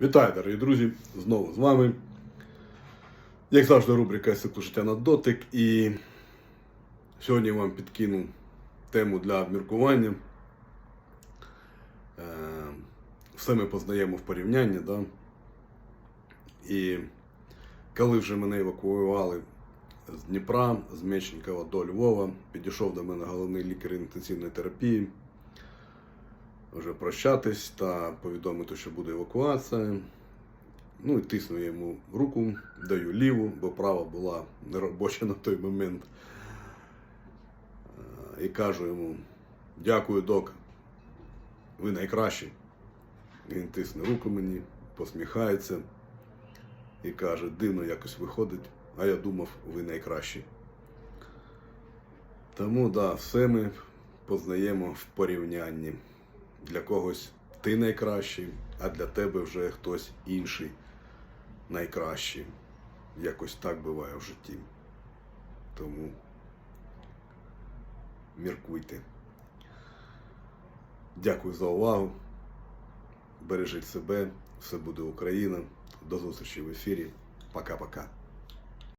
Вітаю, дорогі друзі! Знову з вами. Як завжди, рубрика «Естету життя на дотик. І сьогодні я вам підкину тему для обміркування. Е, Все ми познаємо в порівнянні. Да? І коли вже мене евакуювали з Дніпра, з Мечникова до Львова, підійшов до мене головний лікар інтенсивної терапії вже прощатись та повідомити, що буде евакуація. Ну і тисну йому руку, даю ліву, бо права була неробоча на той момент. Е, І кажу йому: дякую, док, ви найкращі. Він тисне руку мені, посміхається і каже, дивно якось виходить, а я думав, ви найкращі. Тому да, все ми познаємо в порівнянні. Для когось ти найкращий, а для тебе вже хтось інший найкращий. Якось так буває в житті. Тому міркуйте. Дякую за увагу. Бережіть себе, все буде Україна. До зустрічі в ефірі. Пока-пока.